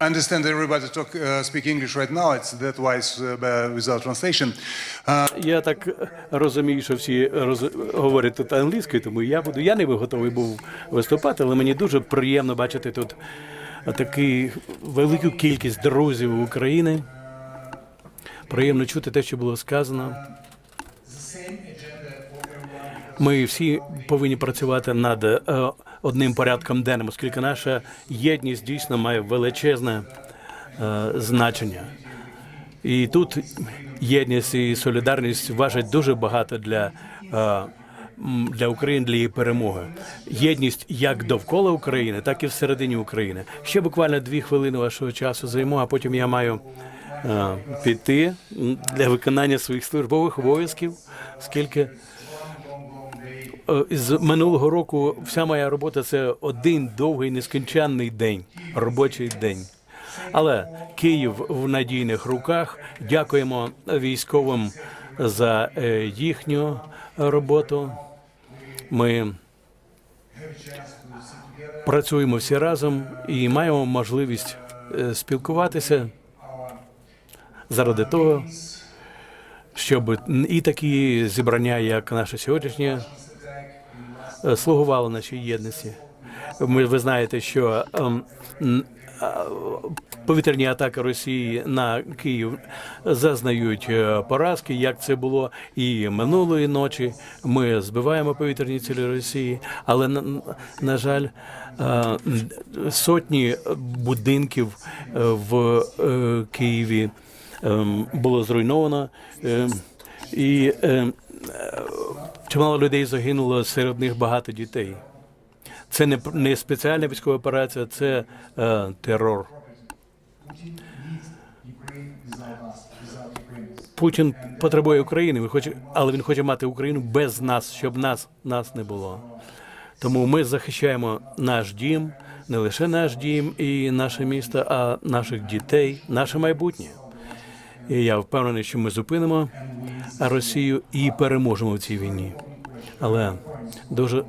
I understand everybody talk, uh, speak English right now. It's that why it's uh, without translation. Uh, Я так розумію, що всі роз... говорять тут англійською, тому я буду. Я не готовий був виступати, але мені дуже приємно бачити тут таку велику кількість друзів України. Приємно чути те, що було сказано. Ми всі повинні працювати над е, одним порядком денним, оскільки наша єдність дійсно має величезне е, значення. І тут єдність і солідарність важать дуже багато для, е, для України, для її перемоги. Єдність як довкола України, так і всередині України. Ще буквально дві хвилини вашого часу займу, а потім я маю е, піти для виконання своїх службових обов'язків, оскільки Е, з минулого року вся моя робота це один довгий нескінченний день, робочий день. Але Київ в надійних руках. Дякуємо військовим за е, їхню роботу. Ми працюємо всі разом і маємо можливість е, спілкуватися заради того, щоб і такі зібрання, як наше сьогоднішнє, е, слугувало нашій єдності. Ми ви знаєте, що ем, а, повітряні атаки Росії на Київ зазнають е, поразки, як це було і минулої ночі. Ми збиваємо повітряні цілі Росії, але на, на жаль, е, сотні будинків е, в е, Києві ем, було зруйновано. Ем, І е, чимало людей загинуло, серед них багато дітей. Це не, не спеціальна військова операція, це е, терор. Путін потребує України, він хоче, але він хоче мати Україну без нас, щоб нас, нас не було. Тому ми захищаємо наш дім, не лише наш дім і наше місто, а наших дітей, наше майбутнє. І я впевнений, що ми зупинимо Росію і переможемо в цій війні. Але дуже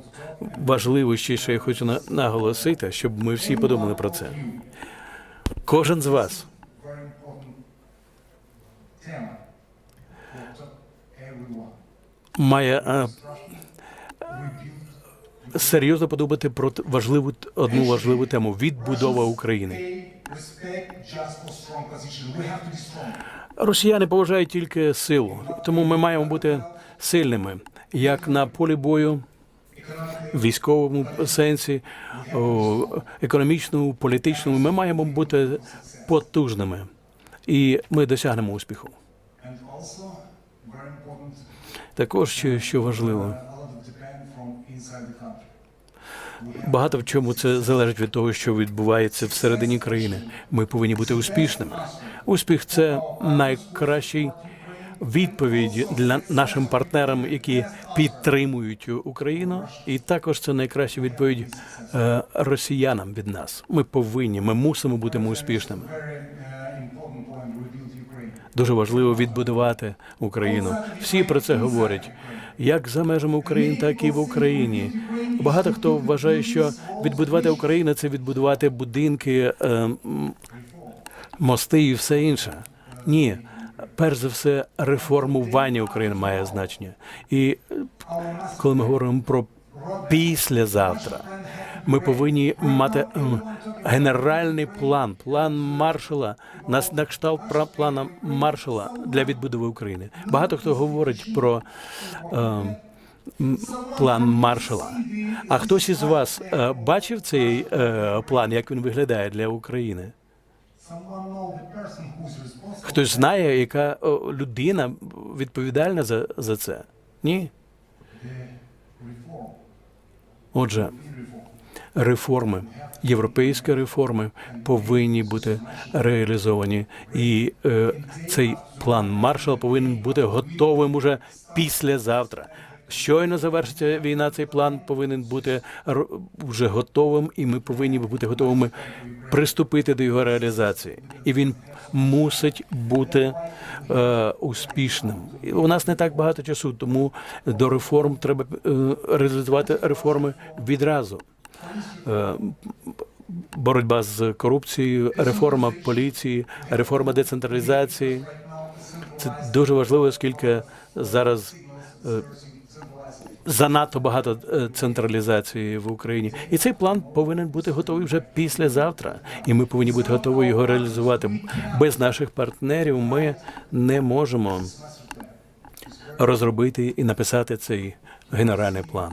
важливо ще, що я хочу наголосити, щоб ми всі подумали про це. Кожен з вас має е, серйозно подумати про важливу одну важливу тему відбудова України. Росіяни поважають тільки силу, тому ми маємо бути сильними як на полі бою, в військовому сенсі, економічному, політичному. Ми маємо бути потужними, і ми досягнемо успіху. Також що важливо, багато в чому це залежить від того, що відбувається всередині країни. Ми повинні бути успішними. Успіх це найкращий відповідь для нашим партнерам, які підтримують Україну, і також це найкраща відповідь е, росіянам від нас. Ми повинні, ми мусимо бути успішними. Дуже важливо відбудувати Україну. Всі про це говорять. Як за межами України, так і в Україні. Багато хто вважає, що відбудувати Україну це відбудувати будинки, е, мости і все інше. Ні, перш за все, реформування України має значення. І е, коли ми говоримо про післязавтра, ми повинні мати генеральний план, план маршала, нас на кшталт плана маршала для відбудови України. Багато хто говорить про м, план маршала. А хтось із вас е, бачив цей е, план, як він виглядає для України? Хтось знає, яка людина відповідальна за, за це? Ні? Отже. Реформи, європейські реформи повинні бути реалізовані, і е, цей план Маршала повинен бути готовим уже післязавтра. Щойно завершиться війна, цей план повинен бути вже готовим, і ми повинні бути готовими приступити до його реалізації. І він мусить бути е, успішним. І у нас не так багато часу, тому до реформ треба е, реалізувати реформи відразу. Е, боротьба з корупцією, реформа поліції, реформа децентралізації. Це дуже важливо, оскільки зараз е, занадто багато е, централізації в Україні. І цей план повинен бути готовий вже післязавтра. І ми повинні бути готові його реалізувати. Без наших партнерів ми не можемо розробити і написати цей генеральний план.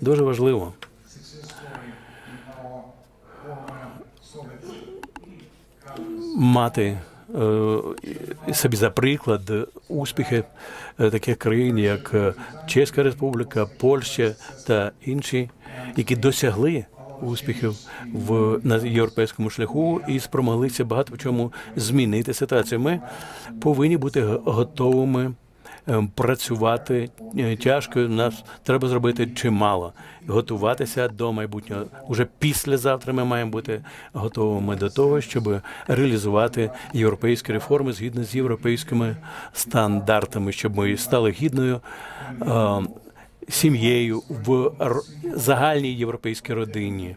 Дуже важливо. Мати е, собі за приклад успіхи е, таких країн, як е, Чеська Республіка, Польща та інші, які досягли успіхів в на європейському шляху і спромоглися багато в чому змінити ситуацію. Ми повинні бути готовими працювати е, тяжко. Нас треба зробити чимало, готуватися до майбутнього. Уже післязавтра ми маємо бути готовими до того, щоб реалізувати європейські реформи згідно з європейськими стандартами, щоб ми стали гідною. е, Сім'єю в загальній європейській родині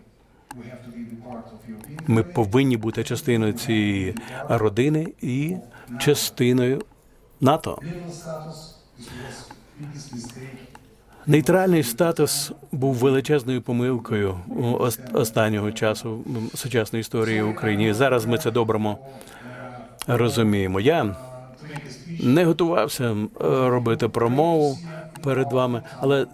ми повинні бути частиною цієї родини і частиною НАТО. Нейтральний статус був величезною помилкою останнього часу сучасної історії України. Зараз ми це добремо розуміємо. Я не готувався робити промову перед вами, але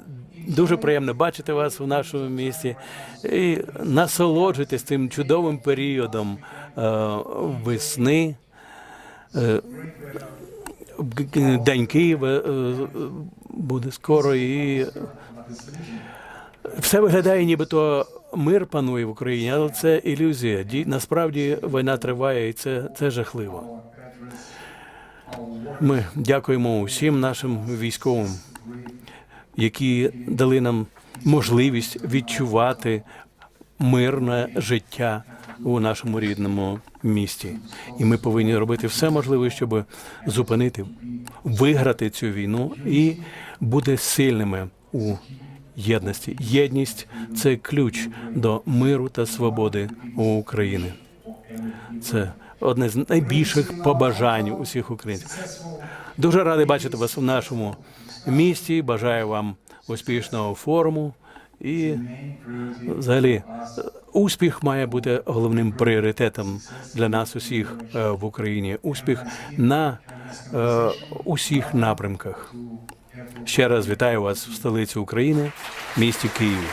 дуже приємно бачити вас в нашому місті і насолоджуйтесь цим чудовим періодом е, весни. День Києва е, буде скоро і все виглядає, нібито мир панує в Україні, але це ілюзія. Насправді війна триває, і це, це жахливо. Ми дякуємо усім нашим військовим, які дали нам можливість відчувати мирне життя у нашому рідному місті. І ми повинні робити все можливе, щоб зупинити, виграти цю війну і бути сильними у єдності. Єдність це ключ до миру та свободи у України. Це одне з найбільших побажань усіх українців. Дуже радий бачити вас в нашому місті. Бажаю вам успішного форуму і взагалі успіх має бути головним пріоритетом для нас усіх е, в Україні. Успіх на е, усіх напрямках. Ще раз вітаю вас в столиці України, місті Києві.